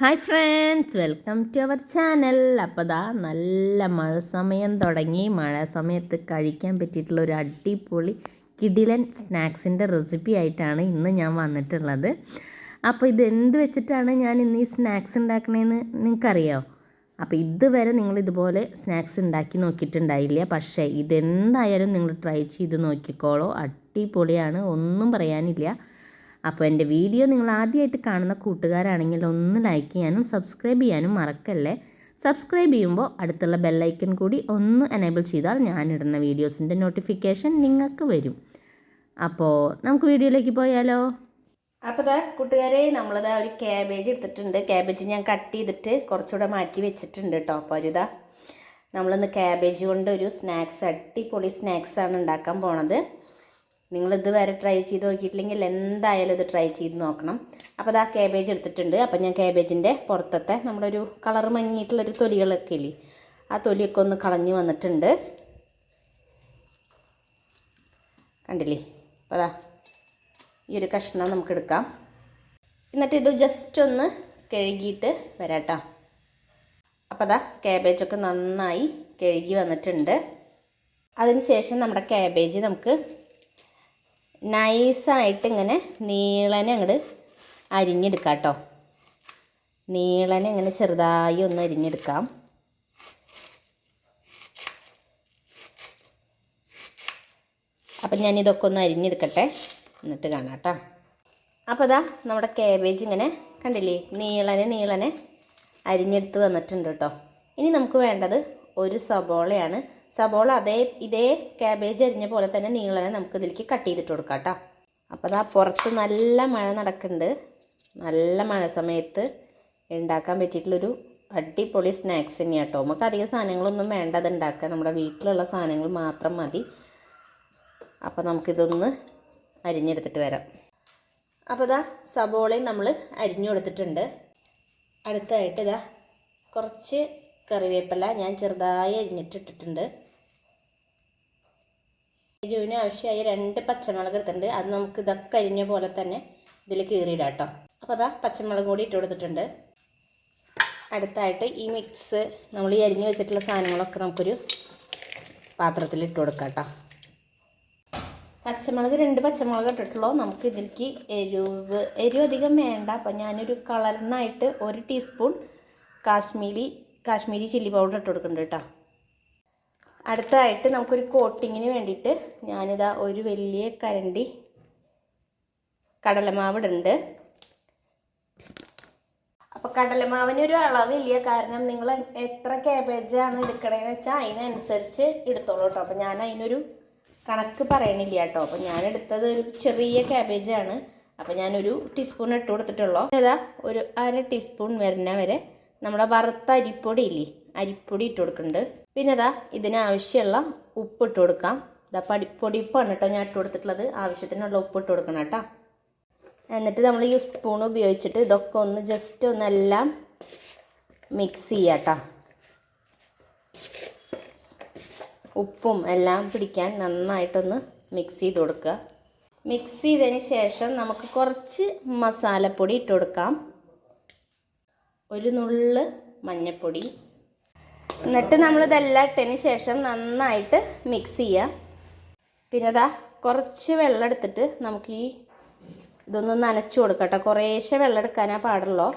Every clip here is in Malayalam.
Hi friends welcome to our channel അപ്പോൾ ദാ നല്ല മഴ സമയം തുടങ്ങി. മഴ സമയത്ത് കഴിക്കാൻ പറ്റിയിട്ടുള്ള ഒരു അടിപൊളി കിഡിലൻ സ്നാക്സിന്റെ റെസിപ്പി ആയിട്ടാണ് ഇന്ന് ഞാൻ വന്നിട്ടുള്ളത്. അപ്പോൾ ഇത് എന്ത് വെച്ചിട്ടാണ് ഞാൻ ഇന്ന് ഈ സ്നാക്സ് ഉണ്ടാക്കണേന്ന് നിങ്ങൾക്കറിയാമോ അപ്പോൾ ഇതുവരെ നിങ്ങൾ ഇതുപോലെ സ്നാക്സ് ഉണ്ടാക്കി നോക്കിയിട്ടുണ്ടായില്ല. പക്ഷേ ഇതെന്തായാലും നിങ്ങൾ ട്രൈ ചെയ്ത് നോക്കിക്കോളോ. അടിപൊളിയാണ് ഒന്നും പറയാനില്ല. അപ്പോൾ എന്റെ വീഡിയോ നിങ്ങൾ ആദ്യമായിട്ട് കാണുന്ന കൂട്ടുകാരാണെങ്കിൽ ഒന്ന് ലൈക്ക് ചെയ്യാനും സബ്സ്ക്രൈബ് ചെയ്യാനും മറക്കല്ലേ? സബ്സ്ക്രൈബ് ചെയ്യുമ്പോൾ അടുത്തുള്ള ബെല്ലൈക്കൺ കൂടി ഒന്ന് എനേബിൾ ചെയ്താൽ ഞാനിടുന്ന വീഡിയോസിന്റെ നോട്ടിഫിക്കേഷൻ നിങ്ങൾക്ക് വരും. അപ്പോൾ നമുക്ക് വീഡിയോയിലേക്ക് പോയാലോ? അപ്പോൾ ഇതാ കൂട്ടുകാരെ നമ്മളിതാ ഒരു ക്യാബേജ് എടുത്തിട്ടുണ്ട്. ക്യാബേജ് ഞാൻ കട്ട് ചെയ്തിട്ട് കുറച്ചുകൂടെ മാറ്റി വെച്ചിട്ടുണ്ട് കേട്ടോ അപ്പോൾ ഒരു ഇതാ നമ്മളിന്ന് ക്യാബേജ് കൊണ്ട് ഒരു സ്നാക്സ് അടിപൊളി സ്നാക്സാണ് ഉണ്ടാക്കാൻ പോണത്. നിങ്ങൾ ഇതുവരെ ട്രൈ ചെയ്ത് നോക്കിയിട്ടില്ലെങ്കിൽ എന്തായാലും ഇത് ട്രൈ ചെയ്ത് നോക്കണം. അപ്പോൾ ഇതാ ക്യാബേജ് എടുത്തിട്ടുണ്ട്. അപ്പോൾ ഞാൻ ക്യാബേജിന്റെ പുറത്തത്തെ നമ്മളൊരു കളർ മങ്ങിയിട്ടുള്ളൊരു തൊലികളൊക്കെ ഇല്ലേ? ആ തൊലിയൊക്കെ ഒന്ന് കളഞ്ഞ് വന്നിട്ടുണ്ട്. കണ്ടില്ലേ? അപ്പോൾ അതാ ഈ ഒരു കഷ്ണം നമുക്ക് എടുക്കാം. എന്നിട്ട് ഇത് ജസ്റ്റ് ഒന്ന് കഴുകിയിട്ട് വരാട്ടോ. അപ്പോൾ അതാ ക്യാബേജൊക്കെ നന്നായി കഴുകി വന്നിട്ടുണ്ട്. അതിന് ശേഷം നമ്മുടെ ക്യാബേജ് നമുക്ക് നൈസായിട്ട് ഇങ്ങനെ നീളനെ അങ്ങോട്ട് അരിഞ്ഞെടുക്കാം കേട്ടോ നീളനെ ഇങ്ങനെ ചെറുതായി ഒന്ന് അരിഞ്ഞെടുക്കാം. അപ്പം ഞാനിതൊക്കെ ഒന്ന് അരിഞ്ഞെടുക്കട്ടെ. എന്നിട്ട് കാണാം കേട്ടോ അപ്പോൾ ഇതാ നമ്മുടെ കാബേജ് ഇങ്ങനെ കണ്ടില്ലേ? നീളനെ നീളനെ അരിഞ്ഞെടുത്ത് വന്നിട്ടുണ്ട് കേട്ടോ. ഇനി നമുക്ക് വേണ്ടത് ഒരു സബോളയാണ്. സബോള അതേ ഇതേ ക്യാബേജ് അരിഞ്ഞ പോലെ തന്നെ നീളനെ നമുക്ക് ഇതിലേക്ക് കട്ട് ചെയ്തിട്ട് കൊടുക്കാം കേട്ടോ അപ്പോൾ അതാ പുറത്ത് നല്ല മഴ നടക്കുന്നുണ്ട്. നല്ല മഴ സമയത്ത് ഉണ്ടാക്കാൻ പറ്റിയിട്ടുള്ളൊരു അടിപൊളി സ്നാക്സ് തന്നെയാണ് കേട്ടോ നമുക്ക് അധികം സാധനങ്ങളൊന്നും വേണ്ട അത് ഉണ്ടാക്കാൻ നമ്മുടെ വീട്ടിലുള്ള സാധനങ്ങൾ മാത്രം മതി. അപ്പോൾ നമുക്കിതൊന്ന് അരിഞ്ഞെടുത്തിട്ട് വരാം. അപ്പോൾ ഇതാ സബോളയും നമ്മൾ അരിഞ്ഞു കൊടുത്തിട്ടുണ്ട്. അടുത്തായിട്ട് ഇതാ കുറച്ച് കറിവേപ്പില ഞാൻ ചെറുതായി അരിഞ്ഞിട്ടിട്ടിട്ടുണ്ട്. എരിവിന് ആവശ്യമായ രണ്ട് പച്ചമുളക് എടുത്തിട്ടുണ്ട്. അത് നമുക്ക് ഇതൊക്കെ അരിഞ്ഞ പോലെ തന്നെ ഇതിൽ കീറിയിടാം കേട്ടോ. അപ്പോൾ അതാ പച്ചമുളകും കൂടി ഇട്ട് കൊടുത്തിട്ടുണ്ട്. അടുത്തായിട്ട് ഈ മിക്സ് നമ്മൾ ഈ അരിഞ്ഞ് വെച്ചിട്ടുള്ള സാധനങ്ങളൊക്കെ നമുക്കൊരു പാത്രത്തിൽ ഇട്ട് കൊടുക്കാം കേട്ടോ. പച്ചമുളക് രണ്ട് പച്ചമുളക് ഇട്ടിട്ടുള്ളൂ. നമുക്ക് ഇതിലേക്ക് എരിവ് എരിവ് അധികം വേണ്ട. അപ്പം ഞാനൊരു കളറിനായിട്ട് ഒരു teaspoon Kashmiri Kashmiri chilli powder ഇട്ട് കൊടുക്കുന്നുണ്ട് കേട്ടോ. അടുത്തതായിട്ട് നമുക്കൊരു കോട്ടിങ്ങിന് വേണ്ടിയിട്ട് ഞാനിതാ ഒരു വലിയ കരണ്ടി കടലമാവ് ഇടുന്നുണ്ട്. അപ്പോൾ കടലമാവിന് ഒരു അളവില്ല കാരണം നിങ്ങൾ എത്ര കേബേജാണ് എടുക്കണതെന്ന് വെച്ചാൽ അതിനനുസരിച്ച് എടുത്തോളൂ കേട്ടോ. അപ്പോൾ ഞാൻ അതിനൊരു കണക്ക് പറയണില്ല കേട്ടോ. അപ്പോൾ ഞാൻ എടുത്തത് ഒരു ചെറിയ ക്യാബേജാണ് അപ്പോൾ ഞാനൊരു ടീസ്പൂൺ ഇട്ട് കൊടുത്തിട്ടുള്ളൂ. ഏതാ? ഒരു അര ടീസ്പൂൺ വരുന്ന വരെ നമ്മുടെ വറുത്ത അരിപ്പൊടി ഇല്ലേ? അരിപ്പൊടി ഇട്ട് കൊടുക്കുന്നുണ്ട്. പിന്നെ ഇതാ ഇതിനാവശ്യമുള്ള ഉപ്പ് ഇട്ട് കൊടുക്കാം. ഇതാ പടി പൊടിപ്പാണ് കേട്ടോ ഞാൻ ഇട്ട് കൊടുത്തിട്ടുള്ളത്. ആവശ്യത്തിനുള്ള ഉപ്പ് ഇട്ട് കൊടുക്കണം കേട്ടോ. എന്നിട്ട് നമ്മൾ ഈ സ്പൂൺ ഉപയോഗിച്ചിട്ട് ഇതൊക്കെ ഒന്ന് ജസ്റ്റ് ഒന്നെല്ലാം മിക്സ് ചെയ്യാം കേട്ടോ. ഉപ്പും എല്ലാം പിടിക്കാൻ നന്നായിട്ടൊന്ന് മിക്സ് ചെയ്ത് കൊടുക്കുക. മിക്സ് ചെയ്തതിന് ശേഷം നമുക്ക് കുറച്ച് മസാലപ്പൊടി ഇട്ട് കൊടുക്കാം. ഒരു നുള്ള് മഞ്ഞൾപ്പൊടി എന്നിട്ട് നമ്മളിതെല്ലാം ഇട്ടതിന് ശേഷം നന്നായിട്ട് മിക്സ് ചെയ്യുക പിന്നെ അതാ കുറച്ച് വെള്ളം എടുത്തിട്ട് നമുക്ക് ഈ ഇതൊന്ന് നനച്ചു കൊടുക്കട്ടെ. കുറേശ്ശെ വെള്ളം എടുക്കാനേ പാടുള്ളൂ.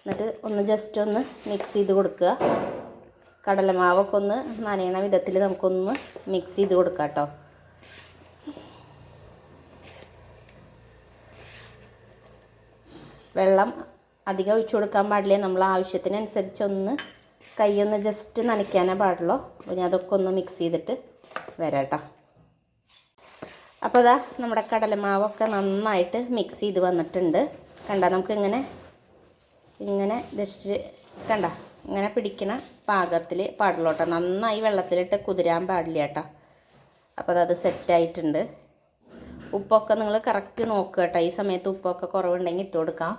എന്നിട്ട് ഒന്ന് ജസ്റ്റ് ഒന്ന് മിക്സ് ചെയ്ത് കൊടുക്കുക. കടലമാവൊക്കെ ഒന്ന് നനയണ വിധത്തിൽ നമുക്കൊന്ന് മിക്സ് ചെയ്ത് കൊടുക്കാം കേട്ടോ വെള്ളം അധികം ഒഴിച്ചു കൊടുക്കാൻ പാടില്ല? നമ്മൾ ആവശ്യത്തിനനുസരിച്ച് ഒന്ന് കൈയൊന്ന് ജസ്റ്റ് നനയ്ക്കാനേ പാടുള്ളൂ. ഞാൻ അതൊക്കെ ഒന്ന് മിക്സ് ചെയ്തിട്ട് വരാം കേട്ടോ അപ്പോൾ ഇതാ നമ്മുടെ കടലമാവൊക്കെ നന്നായിട്ട് മിക്സ് ചെയ്ത് വന്നിട്ടുണ്ട്. കണ്ട നമുക്കിങ്ങനെ ഇങ്ങനെ ജസ്റ്റ് കണ്ട ഇങ്ങനെ പിടിക്കണ പാകത്തിൽ പാടുള്ളൂ കേട്ടോ നന്നായി വെള്ളത്തിലിട്ട് കുതിരാൻ പാടില്ല കേട്ടോ അപ്പോൾ അത് സെറ്റായിട്ടുണ്ട് ഉപ്പൊക്കെ നിങ്ങൾ കറക്റ്റ് നോക്കുക കേട്ടോ ഈ സമയത്ത് ഉപ്പൊക്കെ കുറവുണ്ടെങ്കിൽ ഇട്ട് കൊടുക്കാം.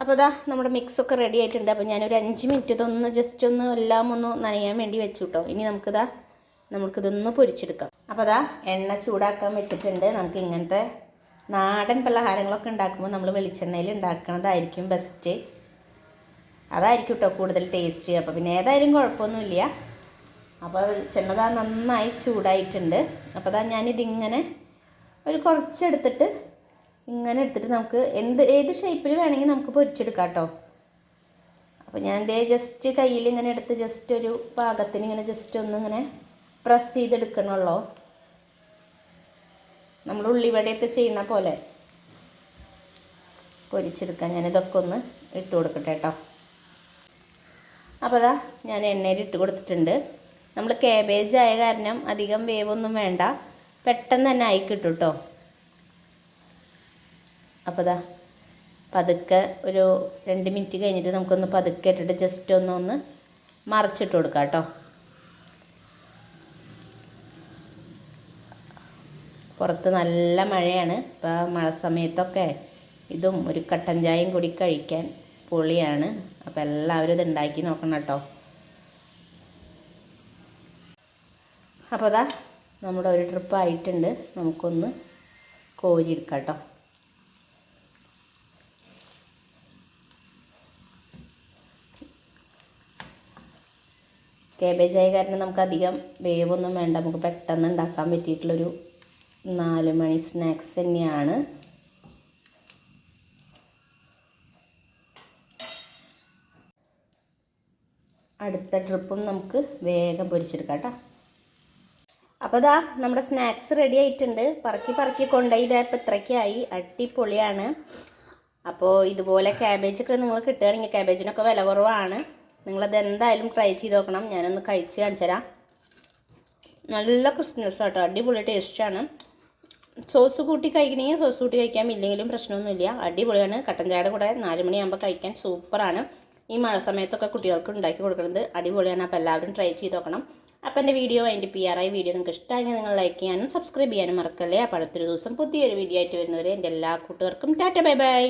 അപ്പോൾ ഇതാ നമ്മുടെ മിക്സൊക്കെ റെഡി ആയിട്ടുണ്ട്. അപ്പോൾ ഞാനൊരു അഞ്ച് മിനിറ്റ് ഇതൊന്ന് ജസ്റ്റ് ഒന്ന് എല്ലാം ഒന്ന് നനയാൻ വേണ്ടി വെച്ചു കേട്ടോ ഇനി നമുക്കിതാ നമുക്കിതൊന്ന് പൊരിച്ചെടുക്കാം. അപ്പോൾ അതാ എണ്ണ ചൂടാക്കാൻ വെച്ചിട്ടുണ്ട്. നമുക്ക് ഇങ്ങനത്തെ നാടൻ പലഹാരങ്ങളൊക്കെ ഉണ്ടാക്കുമ്പോൾ നമ്മൾ വെളിച്ചെണ്ണയിൽ ഉണ്ടാക്കുന്നതായിരിക്കും ബെസ്റ്റ് അതായിരിക്കും കേട്ടോ കൂടുതൽ ടേസ്റ്റ് അപ്പോൾ പിന്നെ ഏതായാലും കുഴപ്പമൊന്നുമില്ല. അപ്പോൾ വെളിച്ചെണ്ണ നന്നായി ചൂടായിട്ടുണ്ട്. അപ്പോൾ അതാ ഞാനിതിങ്ങനെ ഒരു കുറച്ചെടുത്തിട്ട് ഇങ്ങനെ എടുത്തിട്ട് നമുക്ക് എന്ത് ഏത് ഷേപ്പിൽ വേണമെങ്കിൽ നമുക്ക് പൊരിച്ചെടുക്കാം കേട്ടോ. അപ്പോൾ ഞാൻ ഇതേ ജസ്റ്റ് കയ്യിൽ ഇങ്ങനെ എടുത്ത് ജസ്റ്റ് ഒരു പാകത്തിന് ഇങ്ങനെ ജസ്റ്റ് ഒന്ന് ഇങ്ങനെ പ്രസ് ചെയ്തെടുക്കണമല്ലോ നമ്മൾ ഉള്ളിവടയൊക്കെ ചെയ്യുന്ന പോലെ പൊരിച്ചെടുക്കാൻ ഞാനിതൊക്കെ ഒന്ന് ഇട്ട് കൊടുക്കട്ടെ കേട്ടോ. അപ്പോൾ അതാ ഞാൻ എണ്ണയിൽ ഇട്ട് കൊടുത്തിട്ടുണ്ട്. നമ്മൾ കാബേജ് ആയ കാരണം അധികം വേവൊന്നും വേണ്ട. പെട്ടെന്ന് തന്നെ ആയി കിട്ടും കേട്ടോ. അപ്പോൾ അതാ പതുക്കെ ഒരു രണ്ട് മിനിറ്റ് കഴിഞ്ഞിട്ട് നമുക്കൊന്ന് പതുക്കെ ഇട്ടിട്ട് ജസ്റ്റ് ഒന്ന് ഒന്ന് മറിച്ചിട്ട് കൊടുക്കാം കേട്ടോ. പുറത്ത് നല്ല മഴയാണ്. ഇപ്പോൾ മഴ സമയത്തൊക്കെ ഇതും ഒരു കട്ടൻ ചായയും കൂടി കഴിക്കാൻ പൊളിയാണ്. അപ്പോൾ എല്ലാവരും ഇത് ഉണ്ടാക്കി നോക്കണം കേട്ടോ. അപ്പോൾ അതാ നമ്മുടെ ഒരു ട്രിപ്പ് ആയിട്ടുണ്ട്. നമുക്കൊന്ന് കോരിയെടുക്കാം കേട്ടോ. കേബേജ് ആയ കാരണം നമുക്ക് അധികം വേവൊന്നും വേണ്ട. നമുക്ക് പെട്ടെന്ന് ഉണ്ടാക്കാൻ പറ്റിയിട്ടുള്ളൊരു നാല് മണി സ്നാക്സ് തന്നെയാണ്. അടുത്ത ട്രിപ്പും നമുക്ക് വേഗം പൊരിച്ചെടുക്കാം കേട്ടോ. അപ്പോൾ ദാ നമ്മുടെ സ്നാക്സ് റെഡി ആയിട്ടുണ്ട്. പറക്കി പറക്കി കൊണ്ടുപോയി. ഇതായപ്പോൾ ഇത്രയ്ക്കായി. അടിപൊളിയാണ്. അപ്പോൾ ഇതുപോലെ ക്യാബേജൊക്കെ നിങ്ങൾ കിട്ടുകയാണെങ്കിൽ ക്യാബേജിനൊക്കെ വില കുറവാണ്. നിങ്ങളത് എന്തായാലും ട്രൈ ചെയ്ത് നോക്കണം ഞാനൊന്ന് കഴിച്ച് കാണിച്ചു തരാം നല്ല ക്രിസ്മസ് ആട്ടോ. അടിപൊളി ടേസ്റ്റാണ് സോസ് കൂട്ടി കഴിക്കണമെങ്കിൽ സോസ് കൂട്ടി കഴിക്കാം. ഇല്ലെങ്കിലും പ്രശ്നമൊന്നുമില്ല. അടിപൊളിയാണ്. കട്ടൻ ചായയുടെ കൂടെ നാല് മണിയാകുമ്പോൾ കഴിക്കാൻ സൂപ്പറാണ്. ഈ മഴ സമയത്തൊക്കെ കുട്ടികൾക്ക് ഉണ്ടാക്കി കൊടുക്കുന്നത് അടിപൊളിയാണ്. അപ്പോൾ എല്ലാവരും ട്രൈ ചെയ്ത് നോക്കണം അപ്പോൾ എന്റെ വീഡിയോ അതിന്റെ പി ആർ ഐ വീഡിയോ നിങ്ങൾക്ക് ഇഷ്ടമായെങ്കിൽ നിങ്ങൾ ലൈക്ക് ചെയ്യാനും സബ്സ്ക്രൈബ് ചെയ്യാനും മറക്കല്ലേ? അപ്പോൾ അടുത്തൊരു ദിവസം പുതിയൊരു വീഡിയോ ആയിട്ട് വരുന്നവരെ എന്റെ എല്ലാ കൂട്ടുകാർക്കും ടാറ്റ ബൈ ബൈ.